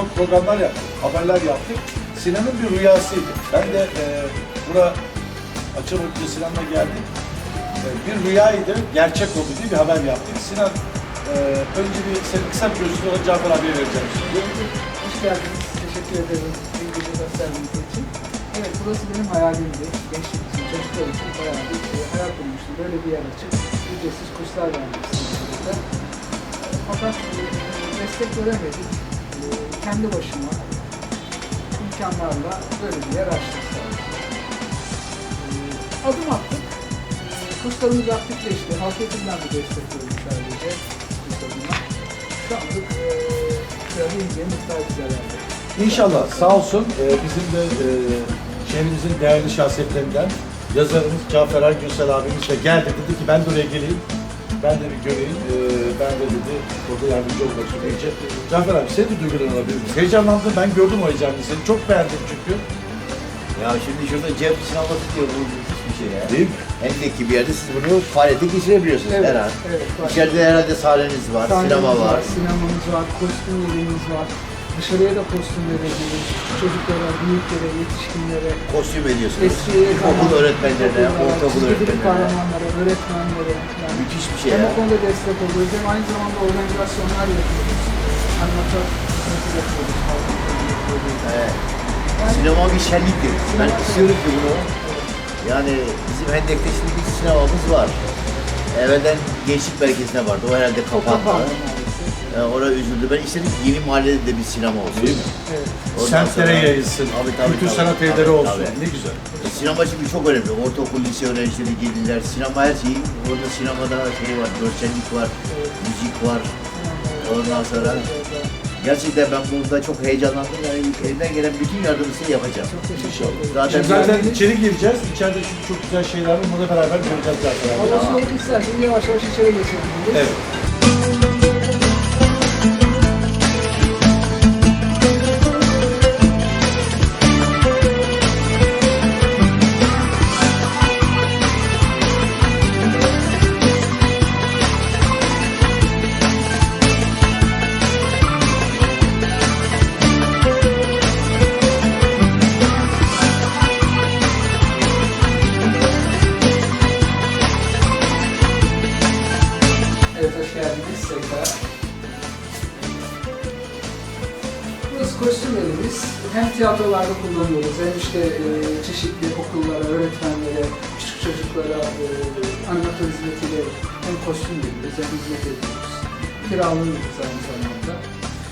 çok programlar yaptık, haberler yaptık. Sinan'ın bir rüyasıydı. Ben de e, bura açılmadan Sinan'la geldik. E, bir rüyaydı, gerçek oldu diye bir haber yaptık. Sinan, e, önce bir senin kısa bir görüşünü sonra Cafer abiye vereceğim. Hoş geldiniz. Teşekkür ederim ilgili gösterdiğiniz için. Evet, burası benim hayalimdi. Gençlik için, çocuklar için bayağı bir e, hayal kurmuştum. Böyle bir yer açıp ücretsiz kurslar burada. Fakat e, destek göremedik. Kendi başıma imkanlarla böyle bir yer açtık sadece. E, adım attık. E, kurslarımız aktifleşti. Halk eğitimden de destek gördük sadece kurslarına. Şu anlık e, görebileceğimiz daha güzel yerler. İnşallah sağ olsun e, bizim de e, şehrimizin değerli şahsiyetlerinden yazarımız Cafer Ergünsel abimiz de geldi dedi ki ben de oraya geleyim. Ben de bir göreyim. E, ben de dedi orada yardımcı olmak için deyince. Cafer abi senin de duygularını alabilir miyiz? Heyecanlandım ben gördüm o heyecanını seni. Çok beğendim çünkü. Ya şimdi şurada cep sineması diyor bu müthiş bir şey ya. Değil mi? Hendeki bir yerde siz bunu faaliyete geçirebiliyorsunuz Evet, her an. evet, var. İçeride herhalde sahneniz var, Sahnemiz sinema var. Sinemamız var, kostüm var. Dışarıya da kostüm verebiliriz. Çocuklara, büyüklere, yetişkinlere, Kostüm ediyorsunuz. eskiye İlkokul öğretmenlerine, ortaokul öğretmenlerine. kahramanlara, öğretmenlere. Yani Müthiş bir şey hem ya. o konuda destek oluyoruz hem aynı zamanda organizasyonlar yapıyoruz. Hizmeti yapıyoruz. Evet. Yani- Sinema bir şenliktir. Ben istiyorum ki bunu. Yani bizim Hendek'te şimdi bir sinemamız var. Evvelden gençlik merkezine vardı. O herhalde O kapandı. Yani oraya üzüldü. Ben istedim ki yeni mahallede de bir sinema olsun. Değil mi? Evet. Ondan Semtlere sonra- yayılsın. Tabii, tabii, Kültür tabii, sanat tabii, evleri olsun. tabii. Ne güzel. E, Sinema şimdi çok önemli. Ortaokul, lise öğrencileri gelirler. Sinema her şeyi. Orada sinemada şey var, görsellik var, müzik var. Ondan sonra gerçekten ben burada çok heyecanlandım. Yani elimden gelen bütün yardımcısını yapacağım. Çok teşekkür ederim. Zaten, Şimdi zaten içeri gireceğiz. İçeride çünkü çok güzel şeyler var. Bunları beraber göreceğiz zaten. Allah şimdi isterseniz yavaş yavaş içeri geçelim. Evet. Evet, tiyatrolarda kullanıyoruz hem işte e, çeşitli okullara, öğretmenlere, küçük çocuklara e, animatör hizmetiyle hem kostüm veriyoruz hem hizmet ediyoruz. Kiralıyoruz aynı zamanda.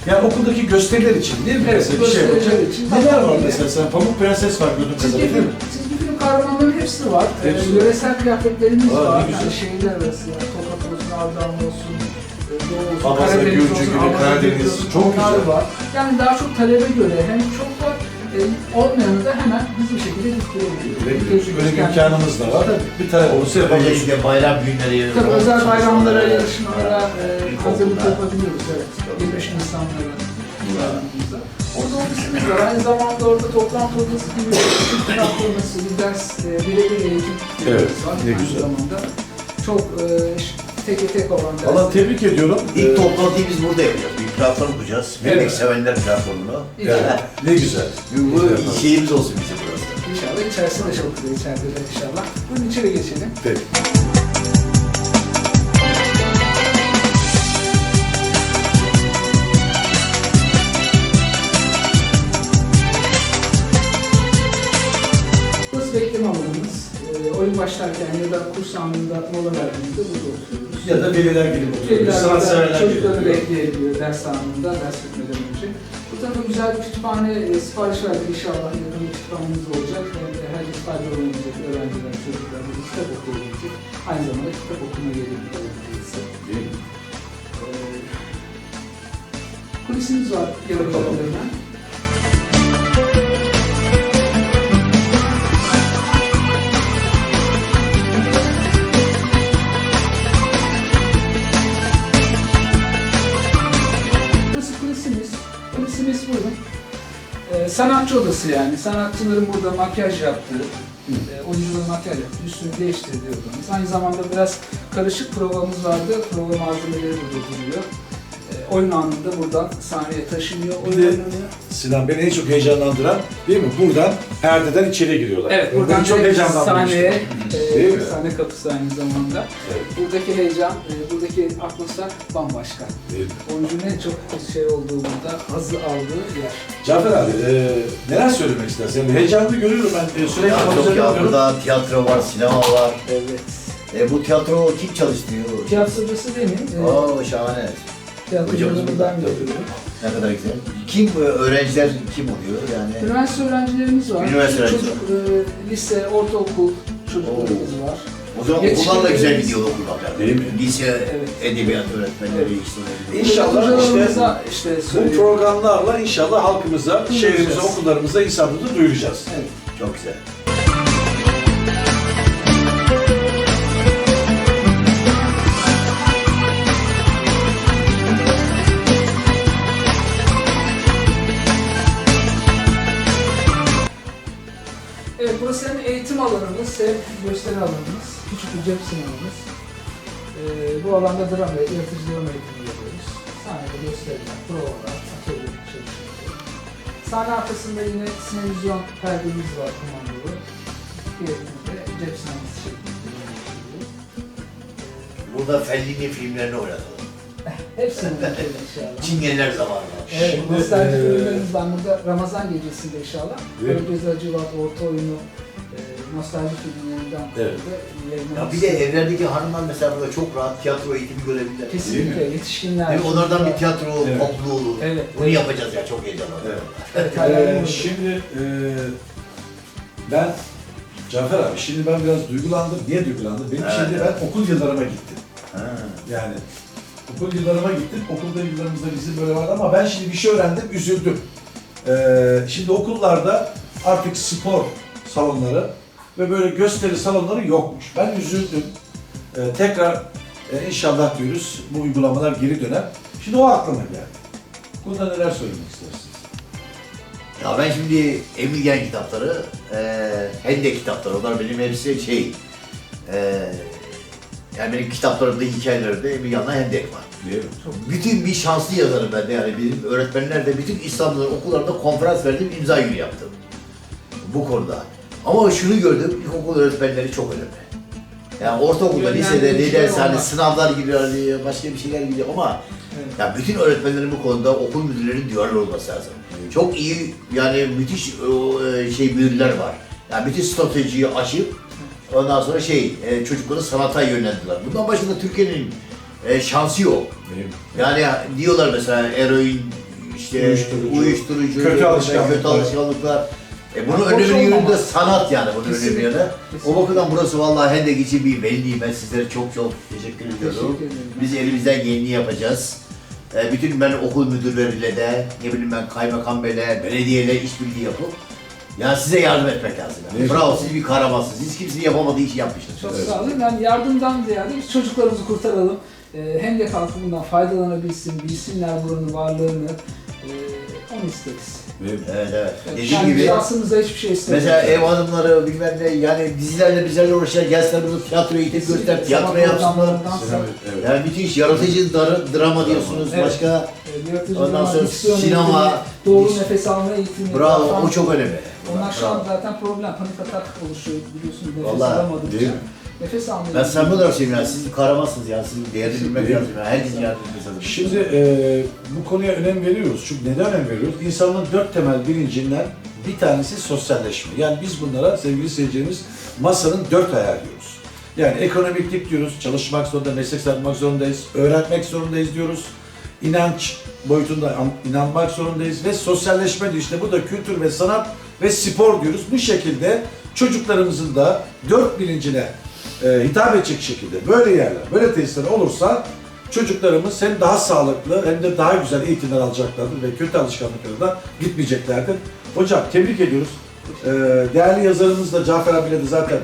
Yani okuldaki gösteriler için değil mi? Evet, Mesela bir şey gösteriler olacak. için. Neler var mesela? Sen Pamuk Prenses var gördüğüm Çizgi kadarıyla değil film, mi? çizgi film kahramanların hepsi var. Hepsi Ee, var. yöresel kıyafetlerimiz Aa, ne var. güzel. Yani şehirler arası, yani Tokat olsun, Ardahan olsun, e, Doğu olsun, Karadeniz Gürcü gibi, Karadeniz, çok onlar güzel. var. Yani daha çok talebe göre hem çok var, e, olmayanı da hemen hızlı bir şekilde. Ve Böyle bir imkanımız da var. Tabii. Bir tane olursa yapabiliriz. Özellikle bayram günleri. Tabii özel bayramlara, yarışmalara e, hazırlık yapabiliyoruz. Evet. 23 Nisanlara. Orada ofisimiz var. Aynı zamanda orada toplantı odası gibi bir platforması, bir ders, e, birebir eğitim Evet, var. ne Aynı güzel. zamanda çok e, ş- tek olan dersler. Valla tebrik ediyorum. İlk Ee, toplantıyı biz burada yapacağız. Bir platform kuracağız. Evet. sevenler platformunu. evet, ne güzel. Bu şeyimiz olsun bizim burası. İnşallah içerisi de çok güzel içeride de inşallah. Buyurun içeri geçelim. Peki. Burası bekleme alanımız. E, oyun başlarken ya da kurs anında mola verdiğimizde burada oturuyoruz. Ya da veliler gelip oturuyor. Sanatseverler çocukları geliyor. bekleyebiliyor ders anında, ders bitmeden önce. Burada da güzel bir kütüphane e, sipariş verdik inşallah yakın bir kütüphanemiz olacak. Hem de herkes faydalanabilecek öğrenciler, çocuklar burada kitap okuyabilecek. Aynı zamanda kitap okuma yeri olabilmesi. Değil mi? Ee, kulisimiz var yarı kapılarına. Sanatçı odası yani. Sanatçıların burada makyaj yaptığı, E, oyuncuların materyal yaptı, üstünü değiştirdi odamız. Aynı zamanda biraz karışık provamız vardı. Prova malzemeleri burada duruyor. Oyun anında buradan sahneye taşınıyor, Bir oyun de- oynanıyor. Sinan beni en çok heyecanlandıran değil mi? Buradan perdeden içeri giriyorlar. Evet, Bu buradan çok direkt sahneye, Değil e, mi? sahne kapısı aynı zamanda. Evet. Buradaki heyecan, e, buradaki atmosfer bambaşka. Mi? Oyuncunun en çok şey olduğu burada, hazı aldığı yer. Cafer abi, e, neler söylemek istersin? Yani heyecanlı görüyorum ben e, sürekli Ya çok konuşuyorum. ya burada tiyatro var, sinema var. Evet. E, bu tiyatro kim çalıştırıyor? Tiyatrocusu benim. E, Oo şahane. Da- yapıyorum. Ne kadar güzel. Kim bu öğrenciler kim oluyor yani? Üniversite öğrencilerimiz var. Üniversite Çocuk, öğrencileri. e, lise, ortaokul çocuklarımız var. O zaman okullar da güzel gidiyor okullar. Değil mi? Evet. Lise edebiyat öğretmenleri işte. İnşallah Hocalarımıza işte Bu söylüyorum. programlarla inşallah halkımıza, şehrimize, okullarımıza, insanımıza duyuracağız. Evet. Çok güzel. Hem gösteri alanımız. Küçük bir cep sinemamız. Ee, bu alanda drama, yaratıcı drama eğitimi yapıyoruz. Sahnede gösteriler, provalar, atölye çalışmaları. Sahne arkasında yine sinevizyon perdemiz var kumandalı. Diğerinde cep sineması şeklinde. Burada Fellini filmlerini oynatalım. Hepsini yapıyoruz inşallah. Çingeneler zamanı. Evet, Şimdi, nostalji filmlerimiz var burada Ramazan gecesinde inşallah. Mi? Örgüz Acıvat, Orta Oyunu, nostalji filmlerinden Evet. Ya bir de evlerdeki hanımlar mesela burada çok rahat tiyatro eğitimi görebilirler. Kesinlikle yetişkinler. Değil mi? Onlardan bir tiyatro Evet. topluluğu olur. Evet. Bunu evet. yapacağız ya çok heyecanlı. Evet. Evet, Ee, şimdi e, ben Cafer abi şimdi ben biraz duygulandım. Niye duygulandım? Benim Evet. şimdi ben okul yıllarıma gittim. Ha. Yani okul yıllarıma gittim. Okulda yıllarımızda bizim böyle vardı ama ben şimdi bir şey öğrendim, üzüldüm. Ee, şimdi okullarda artık spor salonları ve böyle gösteri salonları yokmuş. Ben üzüldüm. Ee, tekrar e, inşallah diyoruz bu uygulamalar geri döner. Şimdi o aklıma geldi. Bunda neler söylemek istersiniz? Ya ben şimdi Emirgen kitapları, eee Hendek kitapları, onlar benim hepsi şey, eee yani benim kitaplarımda, hikayelerimde Emirgen'le Hendek var. Değil mi? Bütün bir şanslı yazarım ben de yani bizim öğretmenler de bütün İstanbul'un okullarında konferans verdim, imza günü yaptım. Bu konuda. Ama şunu gördüm, ilkokul öğretmenleri çok önemli. Yani ortaokulda, lisede, Yönlendiriciler liderse hani sınavlar gibi hani başka bir şeyler gibi ama Evet. ya bütün öğretmenlerin bu konuda okul müdürlerinin duyarlı olması lazım. Çok iyi yani müthiş o, e, şey müdürler var. Yani bütün stratejiyi aşıp ondan sonra şey e, çocukları sanata yönlendiler. Bundan başında Türkiye'nin e, şansı yok. Yani diyorlar mesela eroin, işte Uyuşturucu, uyuşturucu, kötü kötü alışkanlıklar. E bunun önlemini yönünde olmaması. sanat yani bunun Kesinlikle, önlemini. O bakımdan burası vallahi Hendek için bir veli. Ben sizlere çok çok teşekkür ediyorum. Teşekkür. Biz elimizden geleni yapacağız. E, bütün ben okul müdürleriyle de, ne bileyim ben kaymakam beyle, belediyeyle işbirliği yapıp ya size yardım etmek lazım. Yani. Evet. Bravo siz bir kahramansınız. Siz kimsenin yapamadığı işi yapmışsınız. Çok Evet. sağ olun. Yani yardımdan ziyade biz çocuklarımızı kurtaralım. Ee, hem de halkı bundan faydalanabilsin, bilsinler buranın varlığını. Ee, onu isteriz. Evet evet. Yani Dediğim kendi gibi hiçbir şey istemiyoruz. Mesela ev hanımları bilmem ne yani dizilerle bizlerle uğraşan gelsinler burada tiyatro eğitim göster, tiyatro yapsınlar. programlarından sonra, Sinema- evet. Yani müthiş yaratıcı dar- drama diyorsunuz Evet. başka. Yaratıcı Ondan sonra diksiyon sinema, eğitimi, doğru dis- nefes alma eğitimi. Bravo o çok önemli. Onlar şu an Bravo. zaten problem, panik atak oluşuyor biliyorsunuz nefes Vallahi, alamadıkça. değil mi? Nefes almayı Ben samimi olarak söylüyorum yani siz kahramansınız ya sizin değerini bilmek lazım. Yani. Herkesin yardım etmesi lazım. Şimdi e, bu konuya önem veriyoruz. Çünkü neden önem veriyoruz? İnsanın dört temel bilincinden bir tanesi sosyalleşme. Yani biz bunlara sevgili seyircilerimiz masanın dört ayağı diyoruz. Yani ekonomiklik diyoruz, çalışmak zorunda, meslek yapmak zorundayız, öğrenmek zorundayız diyoruz. İnanç boyutunda an- inanmak zorundayız ve sosyalleşme diyor. İşte bu da kültür ve sanat ve spor diyoruz. Bu şekilde çocuklarımızın da dört bilincine e, hitap edecek şekilde böyle yerler, böyle tesisler olursa çocuklarımız hem daha sağlıklı hem de daha güzel eğitimler alacaklardır ve kötü alışkanlıklara da gitmeyeceklerdir. Hocam tebrik ediyoruz. E, değerli yazarımız da Cafer abiyle de zaten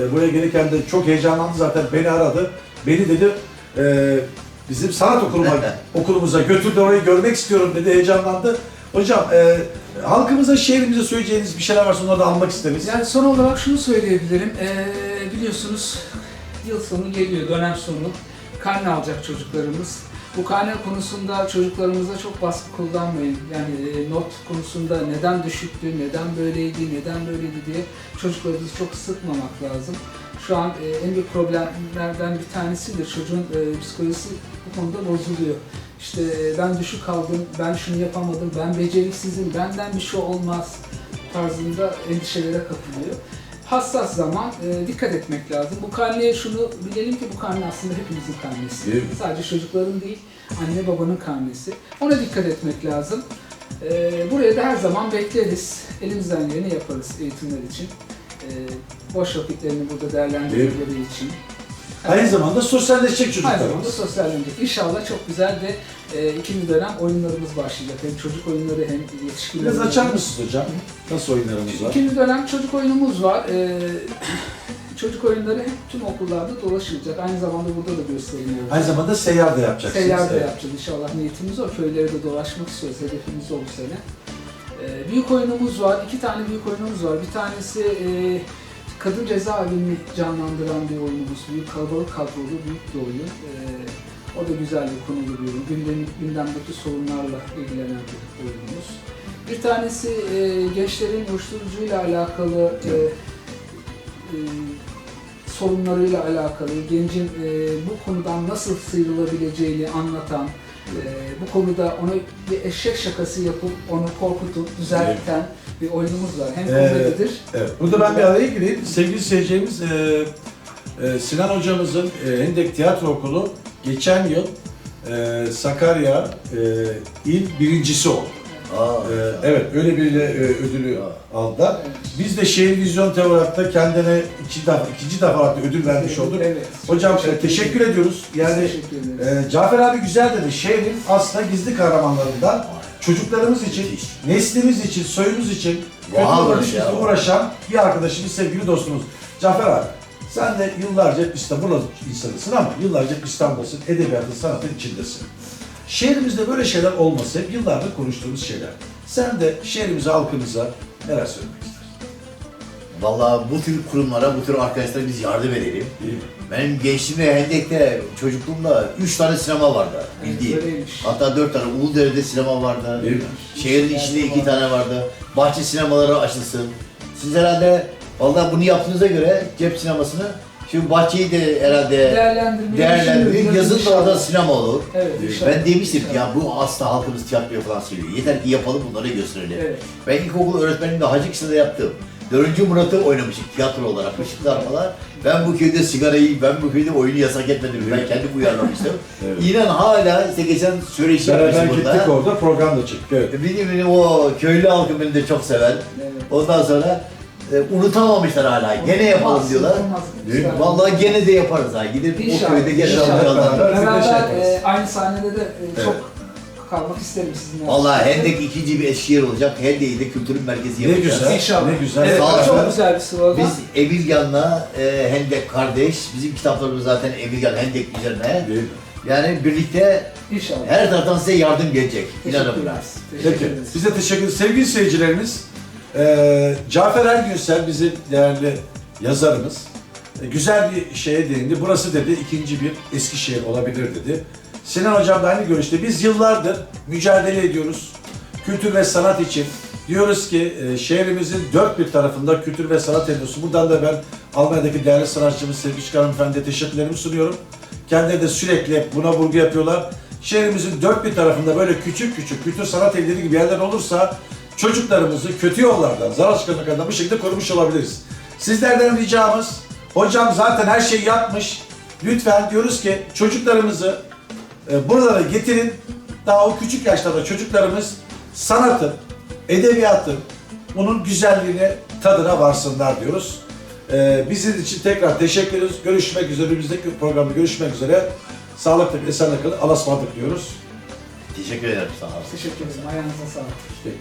e, buraya gelirken de çok heyecanlandı zaten beni aradı. Beni dedi e, bizim sanat okuluma, okulumuza götürdü orayı görmek istiyorum dedi heyecanlandı. Hocam e, halkımıza, şehrimize söyleyeceğiniz bir şeyler varsa onları da almak isteriz. Yani son olarak şunu söyleyebilirim. Ee, biliyorsunuz yıl sonu geliyor, dönem sonu. Karne alacak çocuklarımız. Bu karne konusunda çocuklarımıza çok baskı kullanmayın. Yani e, not konusunda neden düşüktü, neden böyleydi, neden böyleydi diye çocuklarımızı çok sıkmamak lazım. Şu an e, en büyük problemlerden bir tanesidir. Çocuğun e, psikolojisi bu konuda bozuluyor. İşte e, ben düşük kaldım, ben şunu yapamadım, ben beceriksizim, benden bir şey olmaz tarzında endişelere kapılıyor. Hassas zaman e, dikkat etmek lazım. Bu karneye şunu bilelim ki bu karne aslında hepimizin karnesi. Değil mi? Sadece çocukların değil, anne babanın karnesi. Ona dikkat etmek lazım. E, buraya da her zaman bekleriz. Elimizden geleni yaparız eğitimler için. E, boş vakitlerini burada değerlendirmeleri için. Aynı zamanda sosyalleşecek Aynı zamanda çocuklarımız. sosyallenecek. İnşallah çok güzel de e, ikinci dönem oyunlarımız başlayacak. Hem çocuk oyunları hem yetişkinler Biraz açar mısınız hocam? Nasıl oyunlarımız var? İkinci dönem çocuk oyunumuz var. Ee, çocuk oyunları hep tüm okullarda dolaşılacak. Aynı zamanda burada da gösteriliyor. Aynı zamanda seyyar da yapacaksınız. Seyyar da Evet. yapacağız inşallah. Niyetimiz o. Köylere de dolaşmak istiyoruz. Hedefimiz o bu sene. Ee, büyük oyunumuz var. İki tane büyük oyunumuz var. Bir tanesi e, kadın cezaevini canlandıran bir oyunumuz. Büyük kalabalık kadrolu büyük bir oyun. Ee, o da güzel bir konulu bir oyun. Gündem, gündemdeki sorunlarla ilgilenen bir oyunumuz. Bir tanesi e, gençlerin uyuşturucuyla alakalı e, e, sorunlarıyla alakalı, gencin e, bu konudan nasıl sıyrılabileceğini anlatan, e, bu konuda ona bir eşek şakası yapıp onu korkutup düzelten bir oyunumuz var. Hem komedidir. Evet. Burada ben bir araya gireyim. Sevgili seyircilerimiz, e, e, Sinan hocamızın e, Hendek Tiyatro Okulu geçen yıl e, Sakarya e, il birincisi oldu. Aa, E, evet, öyle bir e, ödülü aldılar. Biz de Şehir Vizyon Teorat'ta kendine iki defa, ikinci defa ödül vermiş olduk. Evet. Hocam e, teşekkür ediyoruz. Yani teşekkür e, Cafer abi güzel dedi. Şehrin aslında gizli kahramanlarından çocuklarımız için, neslimiz için, soyumuz için kötü ya. uğraşan bir arkadaşımız, sevgili dostumuz. Cafer abi, sen de yıllarca İstanbul insanısın ama yıllarca hep İstanbul'dasın, edebiyatın, sanatın içindesin. Şehrimizde böyle şeyler olması hep yıllardır konuştuğumuz şeyler. Sen de şehrimize, halkımıza neler söylemek istersin? Vallahi bu tür kurumlara, bu tür arkadaşlara biz yardım edelim. Değil mi? Benim gençliğimde Hendek'te, çocukluğumda üç tane sinema vardı bildiğim. Hatta dört tane. Uludere'de sinema vardı. Değil mi? Şehrin içinde iki tane vardı. Bahçe sinemaları açılsın. Siz herhalde vallahi bunu yaptığınıza göre cep sinemasını şimdi bahçeyi de herhalde Değerlendirmeyi düşünüyoruz. Yazın da orada sinema olur. Evet, inşallah. Ben demiştim ya bu asla halkımız tiyatroya falan seviyor. Yeter ki yapalım bunları gösterelim. Evet. Ben ilkokul öğretmenliğinde Hacı Kısa'da yaptım. Dördüncü Murat'ı oynamıştık tiyatro olarak, ışıklarmalar. Ben bu köyde sigarayı, ben bu köyde oyunu yasak etmedim. Ben kendim uyarlamıştım. Evet. İnan hala işte geçen söyleşi Beraber yapmıştım gittik burada. orada, program da çektik. Evet. Benim, benim o köylü halkım beni de çok sever. Evet. Ondan sonra e, unutamamışlar hala. Gene yapalım diyorlar. mi? Vallahi gene de yaparız ha. Gidip o İnşallah, köyde gene inşallah. Beraber de şey e, aynı sahnede de e, çok kalmak isterim sizinle. Vallahi Hendek ikinci bir Eskişehir olacak. Hendek'i de kültürün merkezi Ne yapacağız. güzel, İnşallah. ne güzel. Evet, Sağ olun. çok güzel bir slogan. Biz Emirgan'la e, Hendek kardeş. Bizim kitaplarımız zaten Emirgan Hendek üzerine. Değil mi? Yani birlikte İnşallah. her taraftan size yardım gelecek. İnanın Teşekkür buna. ederiz. Teşekkür Peki, ederiz. bize teşekkür ederiz. Sevgili seyircilerimiz, eee Cafer Ergünsel bizim değerli yazarımız. e, güzel bir şeye değindi. Burası dedi ikinci bir Eskişehir olabilir dedi. Sinan Hocam da aynı görüşte. Biz yıllardır mücadele ediyoruz. Kültür ve sanat için. Diyoruz ki e, şehrimizin dört bir tarafında kültür ve sanat endüstrisi. Buradan da ben Almanya'daki değerli sanatçımız Sevgi Çıkan Hanımefendi'ye teşekkürlerimi sunuyorum. Kendileri de sürekli buna vurgu yapıyorlar. Şehrimizin dört bir tarafında böyle küçük küçük kültür sanat evleri gibi yerler olursa çocuklarımızı kötü yollardan, zarar çıkarmaklardan bu şekilde korumuş olabiliriz. Sizlerden ricamız, hocam zaten her şeyi yapmış. Lütfen diyoruz ki çocuklarımızı e, buralara getirin. Daha o küçük yaşlarda çocuklarımız sanatın, edebiyatın, bunun güzelliğine, tadına varsınlar diyoruz. E, bizim için tekrar teşekkür ediyoruz. Görüşmek üzere, önümüzdeki programda görüşmek üzere. Sağlıklı, esenle kalın. Allah'a ısmarladık diyoruz. Teşekkür ederim. Sağ olun. Teşekkür ederim. Ayağınıza sağlık. Peki.